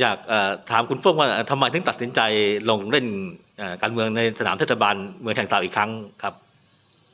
อยากถามคุณเฟื่องว่าทำไมถึงตัดสินใจลงเล่นการเมืองในสนามเทศบาลเมืองฉะเชิงเทราอีกครั้งครับ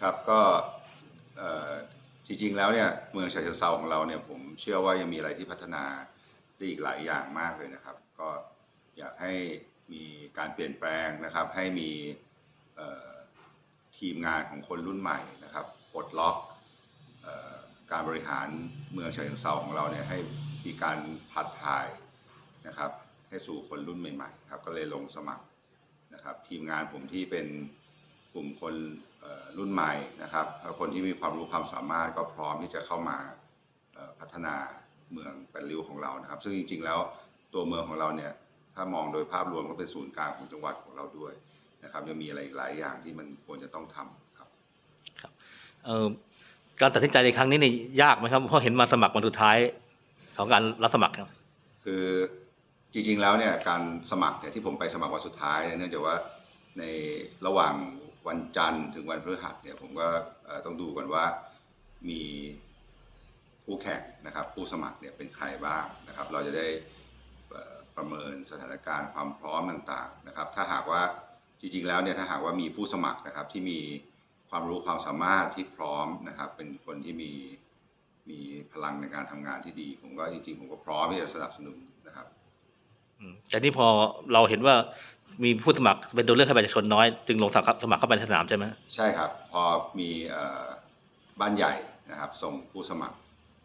ครับก็จริงๆแล้วเนี่ยเมืองฉะเชิงเซาของเราเนี่ยผมเชื่อว่ายังมีอะไรที่พัฒนาได้อีกหลายอย่างมากเลยนะครับ ก็อยากให้มีการเปลี่ยนแปลงนะครับ ให้มีทีมงานของคนรุ่นใหม่นะครับปลดล็อกการบริหารเมืองฉะเชิงเซาของเราเนี่ยให้มีการผัดถ่าย นะครับให้สู่คนรุ่นใหม่ๆครับก็เลยลงสมัครนะครับทีมงานผมที่เป็นกลุ่มคนเอ่อรุ่นใหม่นะครับแล้วคนที่มีความรู้ความสามารถก็พร้อมที่จะเข้ามาเอ่อพัฒนาเมืองแปดริ้วของเรานะครับ ซึ่งจริงๆแล้วตัวเมืองของเราเนี่ยถ้ามองโดยภาพรวมก็เป็นศูนย์กลางของจังหวัดของเราด้วยนะครับยังมีอะไรอีกหลายอย่างที่มันควรจะต้องทำครับเอ่อการตัดสินใจในครั้งนี้นี่ยากไหมครับเพราะเห็นมาสมัครวันสุดท้ายของการรับสมัครครับ คือ จริงๆแล้วเนี่ยการสมัครเนี่ยที่ผมไปสมัครวันสุดท้ายเนี่ยเนื่องจากว่าในระหว่างวันจันทร์ถึงวันพฤหัสเนี่ยผมก็ต้องดูก่อนว่ามีคู่แข่งนะครับผู้สมัครเนี่ยเป็นใครบ้างนะครับ เราจะได้ประเมินสถานการณ์ความพร้อมต่างๆนะครับ ถ้าหากว่าจริงๆแล้วเนี่ยถ้าหากว่ามีผู้สมัครนะครับที่มีความรู้ความสามารถที่พร้อมนะครับ เป็นคนที่มีมีพลังในการทำงานที่ดี ผมก็จริงๆผมก็พร้อมที่จะสนับสนุนนะครับ แต่นี่พอเราเห็นว่ามีผู้สมัครเป็นตัวเลือกให้ประชาชนน้อย จึงลงสมัครสมัครเข้าไปในสนามใช่ไหมใช่ครับ พอมีเอ่อบ้านใหญ่นะครับ ส่งผู้สมัคร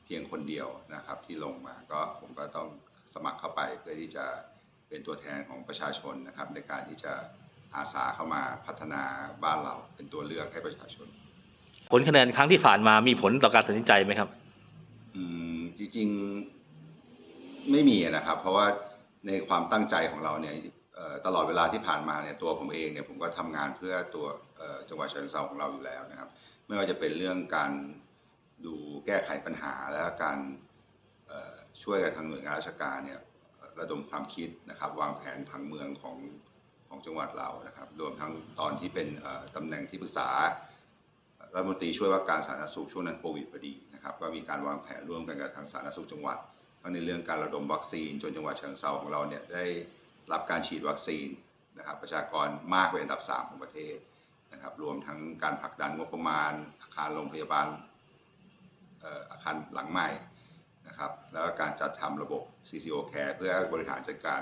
เพียงคนเดียวนะครับ ที่ลงมาก็ผมก็ต้องสมัครเข้าไปเพื่อที่จะเป็นตัวแทนของประชาชนนะครับ ในการที่จะอาสาเข้ามาพัฒนาบ้านเราเป็นตัวเลือกให้ประชาชน ผลคะแนนครั้งที่ผ่านมามีผลต่อการตัดสินใจไหมครับ อืมจริงๆไม่มีนะครับ เพราะว่า ในความตั้งใจของเราเนี่ยตลอดเวลาที่ผ่านมาเนี่ยตัวผมเองเนี่ยผมก็ทำงานเพื่อตัวจังหวัดเชิงเทราของเราอยู่แล้วนะครับ ไม่ว่าจะเป็นเรื่องการดูแก้ไขปัญหาและการช่วยกันทางหน่วยงานราชการเนี่ยระดมความคิดนะครับ วางแผนผังเมืองของของจังหวัดเรานะครับ รวมทั้งตอนที่เป็นเอ่อตำแหน่งที่ปรึกษารัฐมนตรีช่วยว่าการสาธารณสุขช่วงนั้นโควิดพอดีนะครับ ก็มีการวางแผนร่วมกันกับทางสาธารณสุขจังหวัด ทั้งในเรื่องการระดมวัคซีน จนจังหวัดเชียงเซาของเราเนี่ยได้รับการฉีดวัคซีนนะครับประชากรมากเป็นอันดับ 3 ของประเทศนะครับรวมทั้งการผลักดันงบประมาณ อาคารโรงพยาบาลอาคารหลังใหม่นะครับแล้วก็การจัดทำระบบ CCO Care เพื่อบริหารจัดการ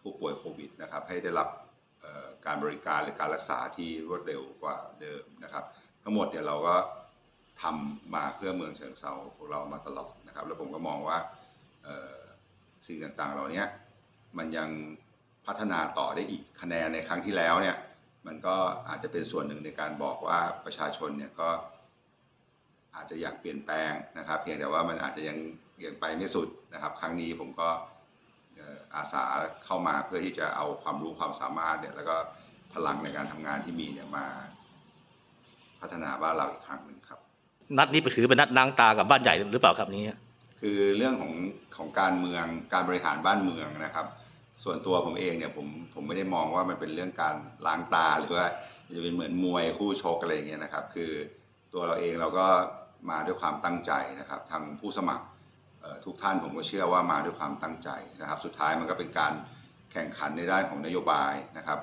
ผู้ป่วยโควิดนะครับให้ได้รับการบริการหรือการรักษาที่รวดเร็วกว่าเดิมนะครับ ทั้งหมดเนี่ยเราก็ทำมาเพื่อเมืองเชิงเซาของเรามาตลอด นะครับ แล้วผมก็มองว่าสิ่งต่างๆเหล่านี้มันยังพัฒนาต่อได้อีกคะแนนในครั้งที่แล้วเนี่ย มันก็อาจจะเป็นส่วนหนึ่งในการบอกว่าประชาชนเนี่ยก็ อาจจะอยากเปลี่ยนแปลงนะครับ เพียงแต่ว่ามันอาจจะยังยังไปไม่สุดนะครับ ครั้งนี้ผมก็อาสาเข้ามาเพื่อที่จะเอาความรู้ความสามารถเนี่ยแล้วก็พลังในการทำงานที่มีเนี่ยมา พัฒนาบ้านเราอีกครั้งหนึ่งครับ นัดนี้ไปถือเป็นนัดล้างตากับบ้านใหญ่หรือเปล่าครับนี้ คือเรื่องของของการเมืองการบริหารบ้านเมืองนะครับ ส่วนตัวผมเองเนี่ยผมผมไม่ได้มองว่ามันเป็นเรื่องการล้างตาหรือว่าจะเป็นเหมือนมวยคู่ชกอะไรอย่างเงี้ยนะครับ คือตัวเราเองเราก็มาด้วยความตั้งใจนะครับทางผู้สมัครทุกท่านผมก็เชื่อว่ามาด้วยความตั้งใจนะครับ สุดท้ายมันก็เป็นการแข่งขันในด้านของนโยบายนะครับ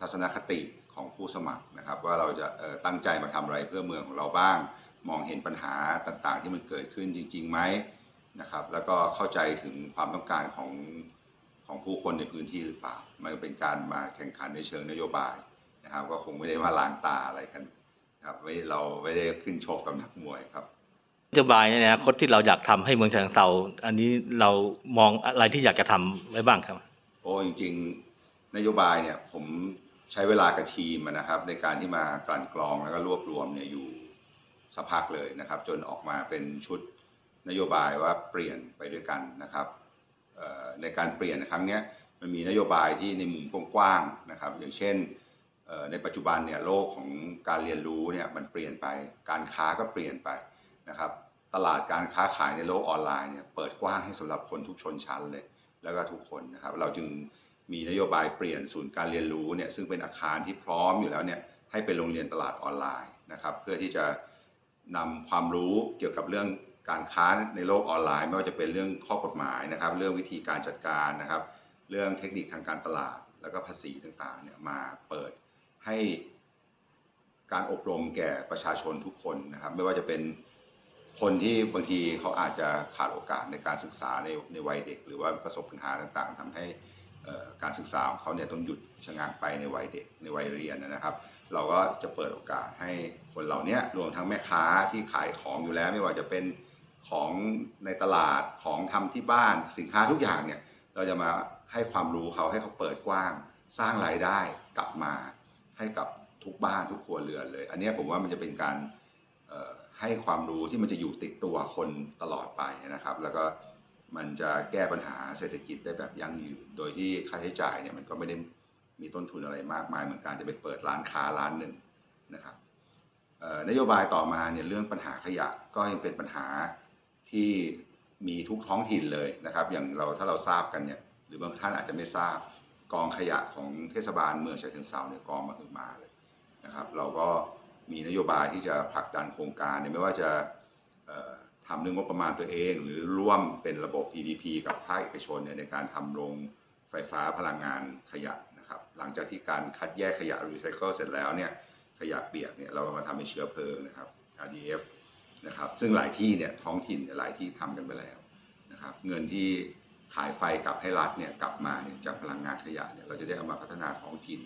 ทัศนคติของผู้สมัครนะครับ ว่าเราจะตั้งใจมาทำอะไรเพื่อเมืองของเราบ้าง มองเห็นปัญหาต่างๆ ที่มันเกิดขึ้นจริงๆไหมนะครับ แล้วก็เข้าใจถึงความต้องการของของผู้คนในพื้นที่หรือเปล่า มันเป็นการมาแข่งขันในเชิงนโยบายนะครับ ก็คงไม่ได้มาล้างตาอะไรกันนะครับไม่เราไม่ได้ขึ้นชกกับนักมวยครับนโยบายในอนาคตที่เราอยากทำให้เมืองฉะเชิงเทราอันนี้เรามองอะไรที่อยากจะทำไว้บ้างครับ โอ้จริง ๆ นโยบายเนี่ยผมใช้เวลากับทีมอะนะครับ ในการที่มากลั่นกรองแล้วก็รวบรวมเนี่ยอยู่ สักพักเลยนะครับ จนออกมาเป็นชุดนโยบายว่าเปลี่ยนไปด้วยกันนะครับในการเปลี่ยนครั้งนี้มันมีนโยบายที่ในมุมกว้างๆนะครับ อย่างเช่นในปัจจุบันเนี่ยโลกของการเรียนรู้เนี่ยมันเปลี่ยนไป การค้าก็เปลี่ยนไปนะครับ ตลาดการค้าขายในโลกออนไลน์เนี่ยเปิดกว้างให้สำหรับคนทุกชนชั้นเลย แล้วก็ทุกคนนะครับ เราจึงมีนโยบายเปลี่ยนศูนย์การเรียนรู้เนี่ยซึ่งเป็นอาคารที่พร้อมอยู่แล้วเนี่ยให้เป็นโรงเรียนตลาดออนไลน์นะครับ เพื่อที่จะ นำความรู้เกี่ยวกับเรื่องการค้าในโลกออนไลน์ ไม่ว่าจะเป็นเรื่องข้อกฎหมายนะครับ เรื่องวิธีการจัดการนะครับ เรื่องเทคนิคทางการตลาด แล้วก็ภาษีต่างๆเนี่ยมาเปิดให้การอบรมแก่ประชาชนทุกคนนะครับ ไม่ว่าจะเป็นคนที่บางทีเขาอาจจะขาดโอกาสในการศึกษาในในวัยเด็ก หรือว่าประสบปัญหาต่างๆทำให้การศึกษาของเขาเนี่ยต้องหยุดชะงักไปในวัยเด็กในวัยเรียนนะครับ เราก็จะเปิดโอกาสให้คนเหล่านี้รวมทั้งแม่ค้าที่ขายของอยู่แล้ว ไม่ว่าจะเป็นของในตลาดของทำที่บ้านสินค้าทุกอย่างเนี่ยเราจะมาให้ความรู้เขาให้เขาเปิดกว้าง สร้างรายได้กลับมาให้กับทุกบ้านทุกครัวเรือนเลย อันนี้ผมว่ามันจะเป็นการให้ความรู้ที่มันจะอยู่ติดตัวคนตลอดไปนะครับ แล้วก็มันจะแก้ปัญหาเศรษฐกิจได้แบบยั่งยืน โดยที่ค่าใช้จ่ายเนี่ยมันก็ไม่ได้ มีต้นทุนอะไรมากมายเหมือนการจะไปเปิดร้านค้าร้านหนึ่งนะครับนโยบายต่อมาเนี่ยเรื่องปัญหาขยะก็ยังเป็นปัญหาที่มีทุกท้องถิ่นเลยนะครับ อย่างเราถ้าเราทราบกันเนี่ยหรือบางท่านอาจจะไม่ทราบกองขยะของเทศบาลเมืองฉะเชิงเทราเนี่ยกองมาถึงมาเลยนะครับ เราก็มีนโยบายที่จะผลักดันโครงการเนี่ยไม่ว่าจะทำเรื่องงบประมาณตัวเอง หรือร่วมเป็นระบบ PPP กับภาคเอกชนเนี่ยในการทำโรงไฟฟ้าพลังงานขยะ นะครับหลังจากที่การคัดแยกขยะรีไซเคิลเสร็จแล้วเนี่ยขยะเปียกเนี่ยเราเอามาทำเป็นเชื้อเพลิงนะครับ RDF นะครับซึ่งหลายที่เนี่ยท้องถิ่นหลายที่ทำกันไปแล้วนะครับเงินที่ขายไฟกลับให้รัฐเนี่ยกลับมาเนี่ยจากพลังงานขยะเนี่ยเราจะได้เอามาพัฒนาท้องถิ่น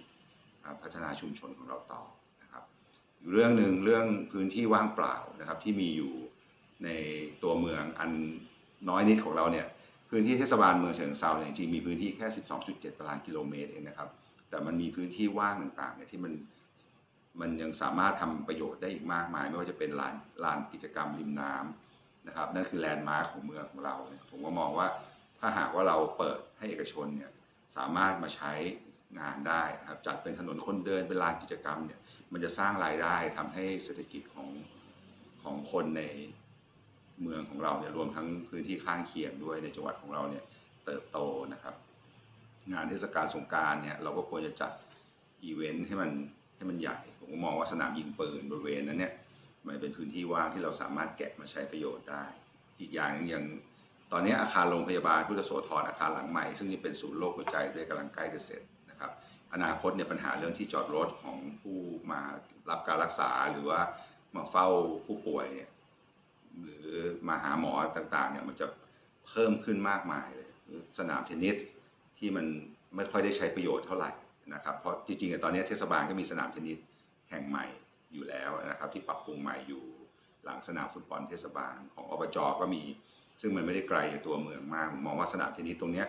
พัฒนาชุมชนของเราต่อนะครับอีกเรื่องหนึ่งเรื่องพื้นที่ว่างเปล่านะครับที่มีอยู่ในตัวเมืองอันน้อยนิดของเราเนี่ย พื้นที่เทศบาลเมืองเชิงเซาเนี่ยจริงมีพื้นที่แค่ 12.7 ตารางกิโลเมตรเองนะครับ แต่มันมีพื้นที่ว่างต่างๆเนี่ยที่มันมันยังสามารถทำประโยชน์ได้อีกมากมาย ไม่ว่าจะเป็นลานลานกิจกรรมริมน้ำนะครับนั่นคือแลนด์มาร์คของเมืองของเราเผมก็มองว่าถ้าหากว่าเราเปิดให้เอกชนเนี่ยสามารถมาใช้งานได้ครับจัดเป็นถนนคนเดินเป็นลานกิจกรรมเนี่ยมันจะสร้างรายได้ทำให้เศรษฐกิจของของคนใน มืองของเราเนี่ยรวมทั้งพื้นที่ข้างเคียงด้วยในจังหวัดของเราเนี่ยเติบโตนะครับ งานเทศกาลสงการเนี่ยเราก็ควรจะจัดอีเวนต์ให้มันให้มันใหญ่ ผมก็มองว่าสนามยิงปืนบริเวณนั้นเนี่ยมันเป็นพื้นที่ว่างที่เราสามารถแกะมาใช้ประโยชน์ได้ อีกอย่างหนึงอย่างตอนนี้อาคารโรงพยาบาลพุทธโสธรอาคารหลังใหม่ ซึ่งนี่เป็นศูนย์โรคหัวใจด้วยกำลังใกล้จะเสร็จนะครับ อนาคตเนี่ยปัญหาเรื่องที่จอดรถของผู้มารับการรักษาหรือว่ามาเฝ้าผู้ป่วยเนี่ย หรือมาหาหมอต่างๆเนี่ยมันจะเพิ่มขึ้นมากมายเลยสนามเทนนิสที่มันไม่ค่อยได้ใช้ประโยชน์เท่าไหร่นะครับเพราะจริงๆตอนนี้เทศบาลก็มีสนามเทนนิสแห่งใหม่อยู่แล้วนะครับ ที่ปรับปรุงใหม่อยู่หลังสนามฟุตบอลเทศบาลของอบจก็มี ซึ่งมันไม่ได้ไกลจากตัวเมืองมากผมมองว่าสนามเทนนิสตรงเนี้ย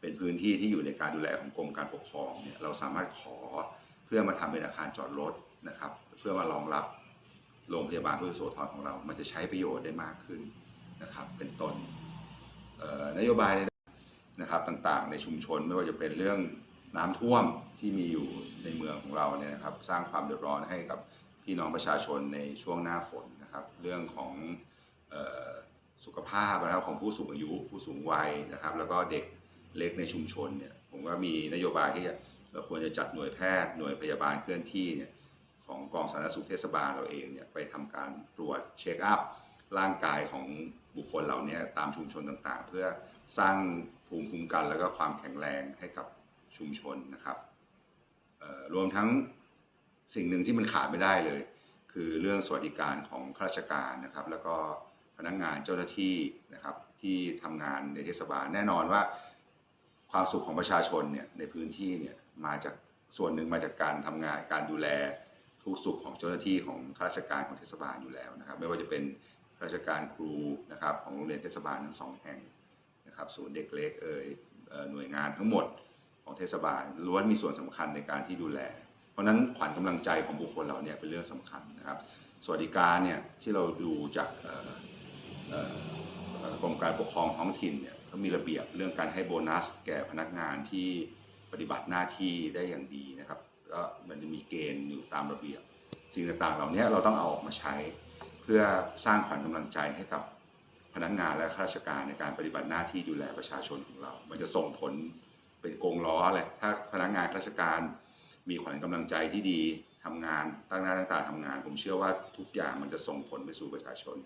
เป็นพื้นที่ที่อยู่ในการดูแลของกรมการปกครองเนี่ยเราสามารถขอเพื่อมาทำเป็นอาคารจอดรถนะครับ เพื่อมารองรับ โรงพยาบาลพุทธโสธรของเรา มันจะใช้ประโยชน์ได้มากขึ้นนะครับ เป็นต้นนโยบายนะครับต่างๆ ในชุมชนไม่ว่าจะเป็นเรื่องน้ำท่วมที่มีอยู่ในเมืองของเราเนี่ยนะครับ สร้างความเดือดร้อนให้กับพี่น้องประชาชนในช่วงหน้าฝนนะครับ เรื่องของออสุขภาพนะครับของผู้สูงอายุผู้สูงวัยนะครับ แล้วก็เด็กเล็กในชุมชนเนี่ยผมว่ามีนโยบายที่เราควรจะจัดหน่วยแพทย์หน่วยพยาบาลเคลื่อนที่เนี่ย ของกองสาธารณสุขเทศบาลเราเองเนี่ยไปทำการตรวจเช็คอัพร่างกายของบุคคลเหล่านี้ตามชุมชนต่างๆ เพื่อสร้างภูมิคุ้มกัน แล้วก็ความแข็งแรงให้กับชุมชนนะครับรวมทั้งสิ่งหนึ่งที่มันขาดไม่ได้เลย คือเรื่องสวัสดิการของข้าราชการนะครับ แล้วก็พนักงานเจ้าหน้าที่นะครับที่ทำงานในเทศบาลแน่นอนว่า ความสุขของประชาชนเนี่ยในพื้นที่เนี่ยมาจากส่วนหนึ่งมาจากการทำงานการดูแล ทุกสุขของเจ้าหน้าที่ของข้าราชการของเทศบาลอยู่แล้วนะครับ ไม่ว่าจะเป็นข้าราชการครูนะครับของโรงเรียนเทศบาลทั้งสองแห่งนะครับศูนย์เด็กเล็กเอ่ยหน่วยงานทั้งหมดของเทศบาลล้วนมีส่วนสำคัญในการที่ดูแล เพราะนั้นขวัญกำลังใจของบุคคลเราเนี่ยเป็นเรื่องสำคัญนะครับ สวัสดิการเนี่ยที่เราดูจากกรมการปกครองท้องถิ่นเนี่ยเขามีระเบียบเรื่องการให้โบนัส แก่พนักงานที่ปฏิบัติหน้าที่ได้อย่างดีนะครับก็มัน มีเกณฑ์อยู่ตามระเบียบ สิ่งต่างๆ เหล่านี้เราต้องเอาออกมาใช้ เพื่อสร้างขวัญกำลังใจให้กับพนักงานและข้าราชการในการปฏิบัติหน้าที่ดูแลประชาชนของเรา มันจะส่งผลเป็นกงล้อเลยถ้าพนักงานข้าราชการมีขวัญกำลังใจที่ดีทำงานตั้งหน้าตั้งตาทำงาน ผมเชื่อว่าทุกอย่างมันจะส่งผลไปสู่ประชาชน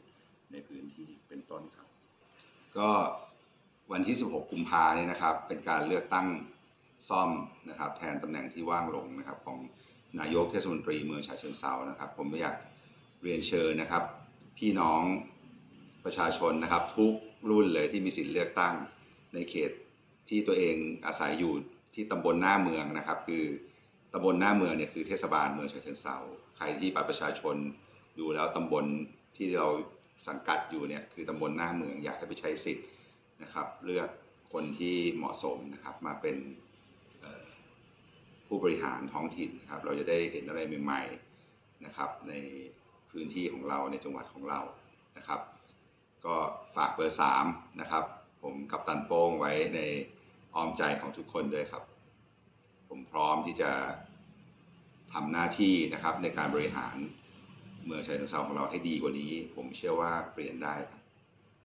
ในพื้นที่เป็นต้นครับ ก็วันที่ 16 กุมภาเนี่ยนะครับ เป็นการเลือกตั้งซ่อมนะครับ แทนตำแหน่งที่ว่างลงนะครับของ นายกเทศมนตรีเมืองฉะเชิงเซานะครับ ผมอยากเรียนเชิญนะครับ พี่น้องประชาชนนะครับ ทุกรุ่นเลยที่มีสิทธิ์เลือกตั้งในเขตที่ตัวเองอาศัยอยู่ที่ตำบลหน้าเมืองนะครับ คือตำบลหน้าเมืองเนี่ยคือเทศบาลเมืองฉะเชิงเซาใครที่บัตรประชาชนดูแล้วตำบลที่เราสังกัดอยู่เนี่ยคือตำบลหน้าเมืองอยากให้ไปใช้สิทธิ์นะครับ เลือกคนที่เหมาะสมนะครับมาเป็น ผู้บริหารท้องถิ่นครับ เราจะได้เห็นอะไรใหม่ๆนะครับ ในพื้นที่ของเราในจังหวัดของเรานะครับ ก็ฝากเบอร์สามนะครับ ผมกับตันโป้งไว้ในอ้อมใจของทุกคนด้วยครับ ผมพร้อมที่จะทำหน้าที่นะครับในการบริหารเมืองชัยเชิงเทราของเราให้ดีกว่านี้ ผมเชื่อว่าเปลี่ยนได้ครับ